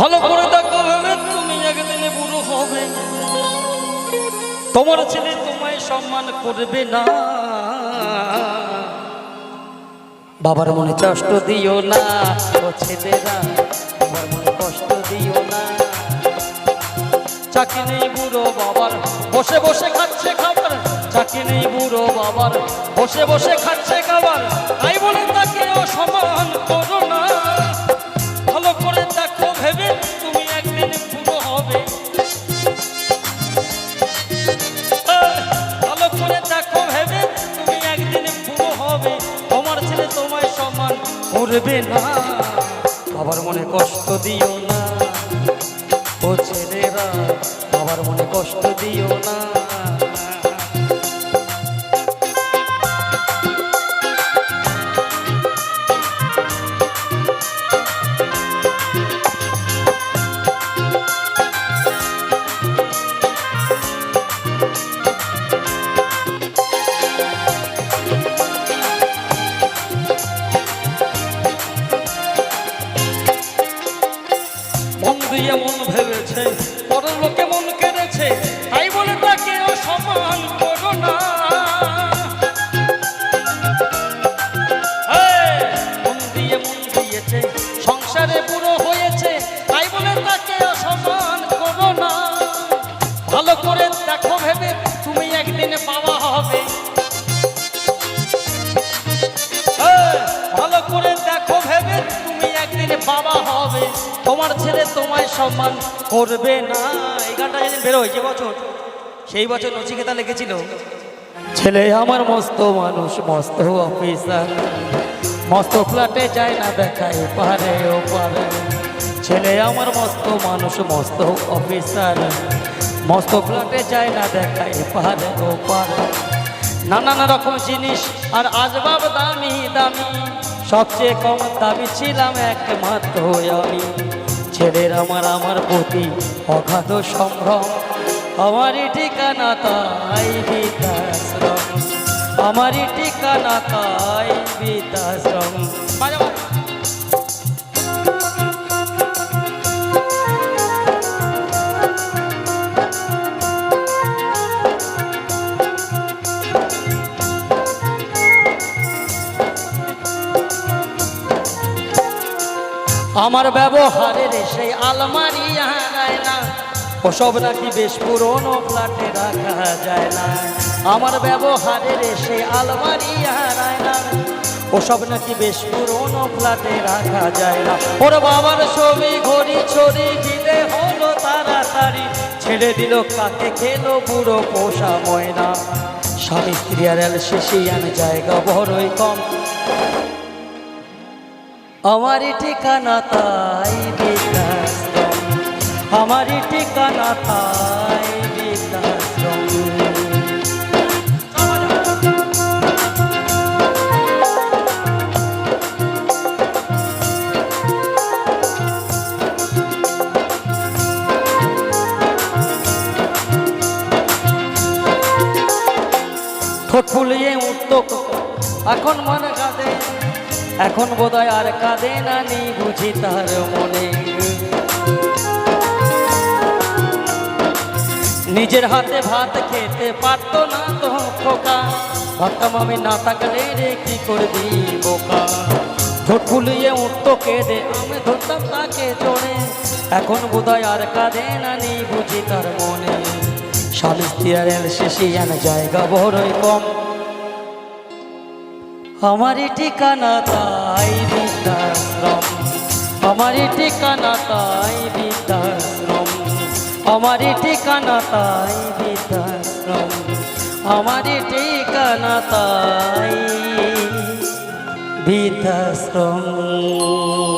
ভালো করে দেখো। তুমি একদিনে বুড়ো হবে। তোমার ছেলে তোমায় সম্মান করবে না। বাবার মনে কষ্ট দিও না ছেলেরা বাবার মনে কষ্ট দিও না। চাকরি নেই বুড়ো বাবার, বসে বসে খাচ্ছে খাবার। চাকরি নেই বুড়ো বাবার, বসে বসে খাচ্ছে খাবার। তাই বলে তাকে অসম্মান করবে না। বাবার মনে কষ্ট দিও না। ও ছেলেরা আবার মনে কষ্ট দিও না। দিয়ে মন ভেবেছে পরের লোকে মন কেড়েছে তাই বলে তাকে অসম্মান করো তোমার ছেলে তোমায় সম্মান করবে না। এই গানটা যেদিন বেরোয় যে বছর, সেই বছর নচিকেতা লিখেছিল, ছেলে আমার মস্ত মানুষ, মস্ত অফিসার, মস্ত ফ্ল্যাটে যায় না দেখায় পারে ও পারে ছেলে আমার মস্ত মানুষ, মস্ত অফিসার, মস্ত ফ্ল্যাটে যায় না দেখায় পারে ও পারে নানান রকম জিনিস, আর আসবাব দামি দামি। সবচেয়ে কম দাবি ছিলাম একমাত্র আমি। ছেলের আমার আমার প্রতি অগাধ সম্ভ্রম। আমারই ঠিকানা তাই বিকাশ্রম আমারই ঠিকানা তাই বিকাশ্রম আমার ব্যবহারের সেই আলমারি হারায় না। ওসব নাকি বেশ পুরনো ফ্ল্যাটে রাখা যায় না। আমার ব্যবহারের সেই আলমারি হারায় না। ওসব নাকি বেশ পুরনো ফ্ল্যাটে রাখা যায় না। ওর বাবার ছবি, ঘড়ি ছড়ি দিলে হলো তাড়াতাড়ি। ছেড়ে দিল কাকে খেলো বুড়ো পোষা ময়না। স্বামী স্ত্রী আর শেষিয়ান জায়গা বড়ই কম। আমারই ঠিকানা তাই বিকাশ্রম আমারই ঠিকানা তাই ঠোঁট ফুলিয়ে উঠত এখন মনে কাঁদে। এখন বোধহয় আর কাঁদে না নেই বুঝি তার মনে। নিজের হাতে ভাত খেতে পারতো না তো খোকা। ভাবতাম আমি না থাকলে রে কি করবি বোকা। ঠোঁট ফুলিয়ে উঠতো কেঁদে, আমি ধরতাম তাকে চড়ে। এখন বোধহয় আর কাঁদে না নেই বুঝি তার মনে। স্বামী স্ত্রী শেষে জায়গা বড়ই কম। আমারই ঠিকানা তাই বৃদ্ধাশ্রম। আমার ঠিকানা তাই বৃদ্ধাশ্রম। আমার ঠিকানা তাই বৃদ্ধাশ্রম। আমার ঠিকানা তাই বৃদ্ধাশ্রম।